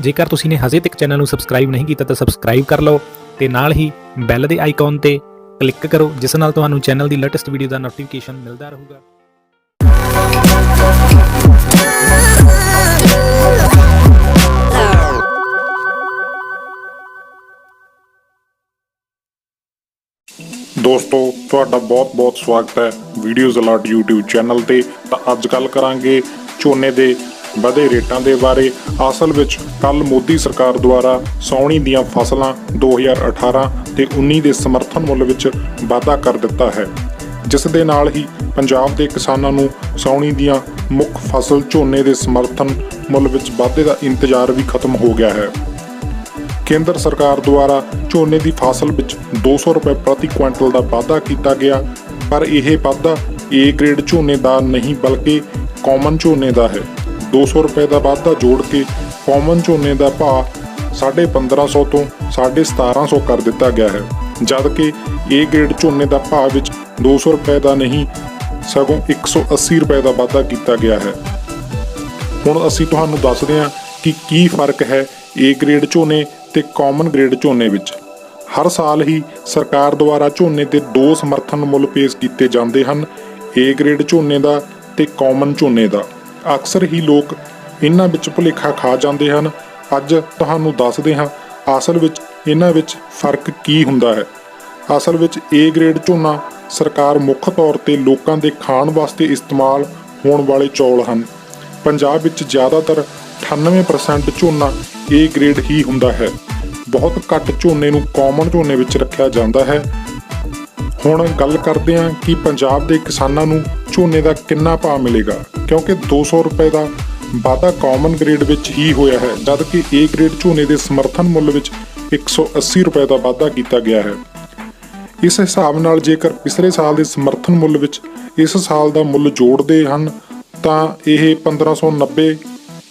ਜੇਕਰ ਤੁਸੀਂ ਨੇ ਹਜੇ ਤੱਕ ਚੈਨਲ ਨੂੰ ਸਬਸਕ੍ਰਾਈਬ ਨਹੀਂ ਕੀਤਾ, ਤਾਂ ਸਬਸਕ੍ਰਾਈਬ ਕਰ ਲਓ ਤੇ ਨਾਲ ਹੀ ਬੈਲ ਦੇ ਆਈਕਨ ਤੇ ਕਲਿੱਕ ਕਰੋ, ਜਿਸ ਨਾਲ ਤੁਹਾਨੂੰ ਚੈਨਲ ਦੀ ਲੇਟੈਸਟ ਵੀਡੀਓ ਦਾ ਨੋਟੀਫਿਕੇਸ਼ਨ ਮਿਲਦਾ ਰਹੂਗਾ। ਦੋਸਤੋ, ਤੁਹਾਡਾ ਬਹੁਤ-ਬਹੁਤ ਸਵਾਗਤ ਹੈ ਵੀਡੀਓਜ਼ ਅਲਰਟ YouTube ਚੈਨਲ ਤੇ। ਤਾਂ ਅੱਜ ਕੱਲ ਕਰਾਂਗੇ ਝੋਨੇ ਦੇ ਵਧੇ ਰੇਟਾਂ ਦੇ ਬਾਰੇ ਅਸਲ ਵਿੱਚ ਕੱਲ ਮੋਦੀ ਸਰਕਾਰ ਦੁਆਰਾ ਸੌਣੀ ਦੀਆਂ ਫਸਲਾਂ 2018 ਤੇ 19 ਦੇ ਸਮਰਥਨ ਮੁੱਲ ਵਿੱਚ ਵਾਧਾ ਕਰ ਦਿੱਤਾ ਹੈ। ਜਿਸ ਦੇ ਨਾਲ ਹੀ ਪੰਜਾਬ ਦੇ ਕਿਸਾਨਾਂ ਨੂੰ ਸੌਣੀ ਦੀਆਂ ਮੁੱਖ ਫਸਲ ਝੋਨੇ ਦੇ ਸਮਰਥਨ ਮੁੱਲ ਵਿੱਚ ਵਾਧੇ ਦਾ ਇੰਤਜ਼ਾਰ ਵੀ ਖਤਮ ਹੋ ਗਿਆ ਹੈ। ਕੇਂਦਰ ਸਰਕਾਰ ਦੁਆਰਾ ਝੋਨੇ ਦੀ ਫਸਲ ਵਿੱਚ 200 ਰੁਪਏ ਪ੍ਰਤੀ ਕੁਇੰਟਲ ਦਾ ਵਾਧਾ ਕੀਤਾ ਗਿਆ, ਪਰ ਇਹ ਵਾਧਾ ਏ ਗ੍ਰੇਡ ਝੋਨੇ ਦਾ ਨਹੀਂ, ਬਲਕਿ ਕਾਮਨ ਝੋਨੇ ਦਾ ਹੈ। 200 ਰੁਪਏ ਦਾ ਵਾਧਾ ਜੋੜ ਕੇ ਕੌਮਨ ਝੋਨੇ ਦਾ ਭਾਅ 1550 ਤੋਂ 1750 ਕਰ ਦਿੱਤਾ ਗਿਆ ਹੈ। ਜਦਕਿ ਏ ਗ੍ਰੇਡ ਝੋਨੇ ਦਾ ਭਾਅ ਵਿੱਚ 200 ਰੁਪਏ ਦਾ ਨਹੀਂ, ਸਗੋਂ 180 ਰੁਪਏ ਦਾ ਵਾਧਾ ਕੀਤਾ ਗਿਆ ਹੈ। ਹੁਣ ਅਸੀਂ ਤੁਹਾਨੂੰ ਦੱਸਦੇ ਹਾਂ ਕਿ ਕੀ ਫ਼ਰਕ ਹੈ ਏ ਗ੍ਰੇਡ ਝੋਨੇ ਤੇ ਕਾਮਨ ਗ੍ਰੇਡ ਝੋਨੇ ਵਿੱਚ। ਹਰ ਸਾਲ ਹੀ ਸਰਕਾਰ ਦੁਆਰਾ ਝੋਨੇ ਦੇ ਦੋ ਸਮਰਥਨ ਮੁੱਲ ਪੇਸ਼ ਕੀਤੇ ਜਾਂਦੇ ਹਨ ਏ ਗ੍ਰੇਡ ਝੋਨੇ ਦਾ ਤੇ ਕਾਮਨ ਝੋਨੇ ਦਾ। ਅਕਸਰ ਹੀ ਲੋਕ ਇਹਨਾਂ ਵਿੱਚ ਭੁਲੇਖਾ ਖਾ ਜਾਂਦੇ ਹਨ। ਅੱਜ ਤੁਹਾਨੂੰ ਦੱਸਦੇ ਹਾਂ, ਅਸਲ ਵਿੱਚ ਇਹਨਾਂ ਵਿੱਚ ਫ਼ਰਕ ਕੀ ਹੁੰਦਾ ਹੈ। ਅਸਲ ਵਿੱਚ ਏ ਗ੍ਰੇਡ ਝੋਨਾ ਸਰਕਾਰ ਮੁੱਖ ਤੌਰ ਤੇ ਲੋਕਾਂ ਦੇ ਖਾਣ ਵਾਸਤੇ ਇਸਤੇਮਾਲ ਹੋਣ ਵਾਲੇ ਚੌਲ ਹਨ। ਪੰਜਾਬ ਵਿੱਚ ਜ਼ਿਆਦਾਤਰ 98% ਝੋਨਾ ਏ ਗ੍ਰੇਡ ਹੀ ਹੁੰਦਾ ਹੈ। ਬਹੁਤ ਘੱਟ ਝੋਨੇ ਨੂੰ ਕਾਮਨ ਝੋਨੇ ਵਿੱਚ ਰੱਖਿਆ ਜਾਂਦਾ ਹੈ। ਹੁਣ ਗੱਲ ਕਰਦੇ ਹਾਂ ਕਿ ਪੰਜਾਬ ਦੇ ਕਿਸਾਨਾਂ ਨੂੰ ਝੋਨੇ ਦਾ ਕਿੰਨਾ ਭਾਅ ਮਿਲੇਗਾ? ਕਿਉਂਕਿ 200 ਰੁਪਏ ਦਾ ਵਾਧਾ ਕਾਮਨ ਗ੍ਰੇਡ ਵਿੱਚ ਹੀ ਹੋਇਆ ਹੈ, ਜਦਕਿ ਕਿ ਗ੍ਰੇਡ ਝੋਨੇ ਦੇ ਸਮਰਥਨ ਮੁੱਲ ਵਿੱਚ 180 ਰੁਪਏ ਦਾ ਵਾਧਾ ਕੀਤਾ ਗਿਆ ਹੈ। ਇਸ ਹਿਸਾਬ ਨਾਲ ਜੇਕਰ ਪਿਛਲੇ ਸਾਲ ਦੇ ਸਮਰਥਨ ਮੁੱਲ ਵਿੱਚ ਇਸ ਸਾਲ ਦਾ ਮੁੱਲ ਜੋੜਦੇ ਹਨ, ਤਾਂ ਇਹ 1590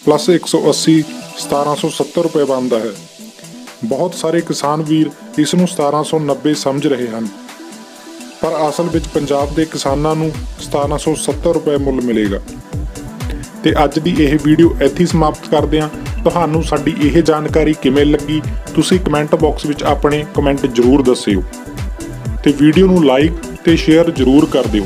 ਪਲੱਸ 180 1770 ਰੁਪਏ ਬਣਦਾ ਹੈ। ਬਹੁਤ ਸਾਰੇ ਕਿਸਾਨ ਵੀਰ ਇਸ ਨੂੰ 1790 ਸਮਝ ਰਹੇ ਹਨ। ਪਰ ਅਸਲ ਵਿੱਚ ਪੰਜਾਬ ਦੇ ਕਿਸਾਨਾਂ ਨੂੰ 1770 ਰੁਪਏ ਮੁੱਲ ਮਿਲੇਗਾ। ਤੇ ਅੱਜ ਦੀ ਇਹ ਵੀਡੀਓ ਇੱਥੇ ਸਮਾਪਤ ਕਰਦੇ ਹਾਂ। ਤੁਹਾਨੂੰ ਸਾਡੀ ਇਹ ਜਾਣਕਾਰੀ ਕਿਵੇਂ ਲੱਗੀ, ਤੁਸੀਂ ਕਮੈਂਟ ਬਾਕਸ ਵਿੱਚ ਆਪਣੇ ਕਮੈਂਟ ਜ਼ਰੂਰ ਦੱਸਿਓ। ਤੇ ਵੀਡੀਓ ਨੂੰ ਲਾਈਕ ਤੇ ਸ਼ੇਅਰ ਜ਼ਰੂਰ ਕਰ ਦਿਓ।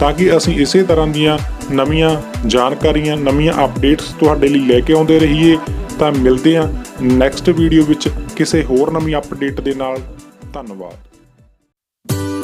ਤਾਂ ਕਿ ਅਸੀਂ ਇਸੇ ਤਰ੍ਹਾਂ ਦੀਆਂ ਨਵੀਆਂ ਜਾਣਕਾਰੀਆਂ, ਨਵੀਆਂ ਅਪਡੇਟਸ ਤੁਹਾਡੇ ਲਈ ਲੈ ਕੇ ਆਉਂਦੇ ਰਹੀਏ, ਤਾਂ ਮਿਲਦੇ ਹਾਂ ਨੈਕਸਟ ਵੀਡੀਓ ਵਿੱਚ ਕਿਸੇ ਹੋਰ ਨਵੀਂ ਅਪਡੇਟ ਦੇ ਨਾਲ। ਧੰਨਵਾਦ। Thank you.